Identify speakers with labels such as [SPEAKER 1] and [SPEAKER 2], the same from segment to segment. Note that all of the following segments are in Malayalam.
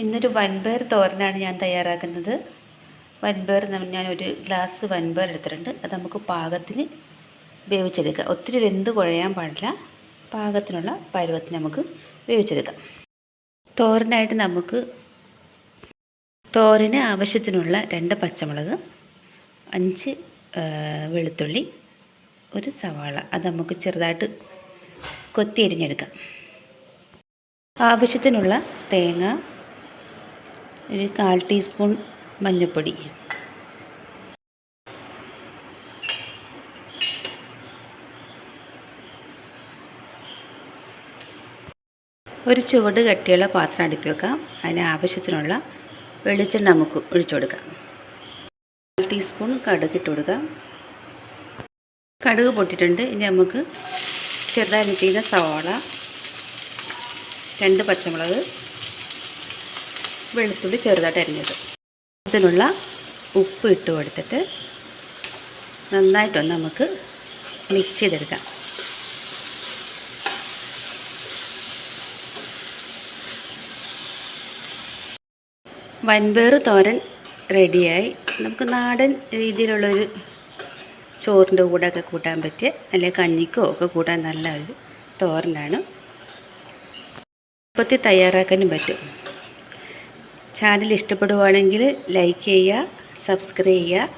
[SPEAKER 1] ഇന്നൊരു വൻപയർ തോരനാണ് ഞാൻ തയ്യാറാക്കുന്നത്. വൻപയർ ഞാൻ ഒരു ഗ്ലാസ് വൻപയർ എടുത്തിട്ടുണ്ട്. അത് നമുക്ക് പാകത്തിന് വേവിച്ചെടുക്കാം. ഒത്തിരി വെന്ത് കുഴയാൻ പാടില്ല. പാകത്തിനുള്ള പരുവത്തിന് നമുക്ക് വേവിച്ചെടുക്കാം. തോരനായിട്ട് നമുക്ക് തോരന് ആവശ്യത്തിനുള്ള രണ്ട് പച്ചമുളക് അഞ്ച് വെളുത്തുള്ളി ഒരു സവാള. അത് നമുക്ക് ചെറുതായിട്ട് കൊത്തി അരിഞ്ഞെടുക്കാം ആവശ്യത്തിനുള്ള തേങ്ങ ഒരു കാൽ ടീസ്പൂൺ മഞ്ഞൾപ്പൊടി. ഒരു ചുവട് കട്ടിയുള്ള പാത്രം അടുപ്പി വെക്കാം. അതിന് ആവശ്യത്തിനുള്ള വെളിച്ചെണ്ണ നമുക്ക് ഒഴിച്ചു കൊടുക്കാം. കാൽ ടീസ്പൂൺ കടുക് ഇട്ട് കൊടുക്കാം. കടുക് പൊട്ടിയിട്ടുണ്ട്. ഇനി നമുക്ക് ചെറുതായി നിൽക്കുന്ന സവാള രണ്ട് പച്ചമുളക് വെളുത്തുള്ളി ചെറുതായിട്ട് അരിഞ്ഞത്. അതിനുള്ള ഉപ്പ് ഇട്ട് കൊടുത്തിട്ട് നന്നായിട്ടൊന്ന് നമുക്ക് മിക്സ് ചെയ്തെടുക്കാം. വൻപേറ് തോരൻ റെഡിയായി. നമുക്ക് നാടൻ രീതിയിലുള്ളൊരു ചോറിന്റെ കൂടെ ഒക്കെ കൂട്ടാൻ പറ്റിയ അല്ലെങ്കിൽ കഞ്ഞിക്കോ ഒക്കെ കൂട്ടാൻ നല്ല ഒരു തോരനാണ്. എളുപ്പത്തിൽ തയ്യാറാക്കാനും പറ്റും. ചാനൽ ഇഷ്ടപ്പെടുവാണെങ്കിൽ ലൈക്ക് ചെയ്യുക സബ്സ്ക്രൈബ് ചെയ്യുക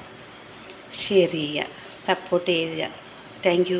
[SPEAKER 1] ഷെയർ ചെയ്യുക സപ്പോർട്ട് ചെയ്യുക. താങ്ക്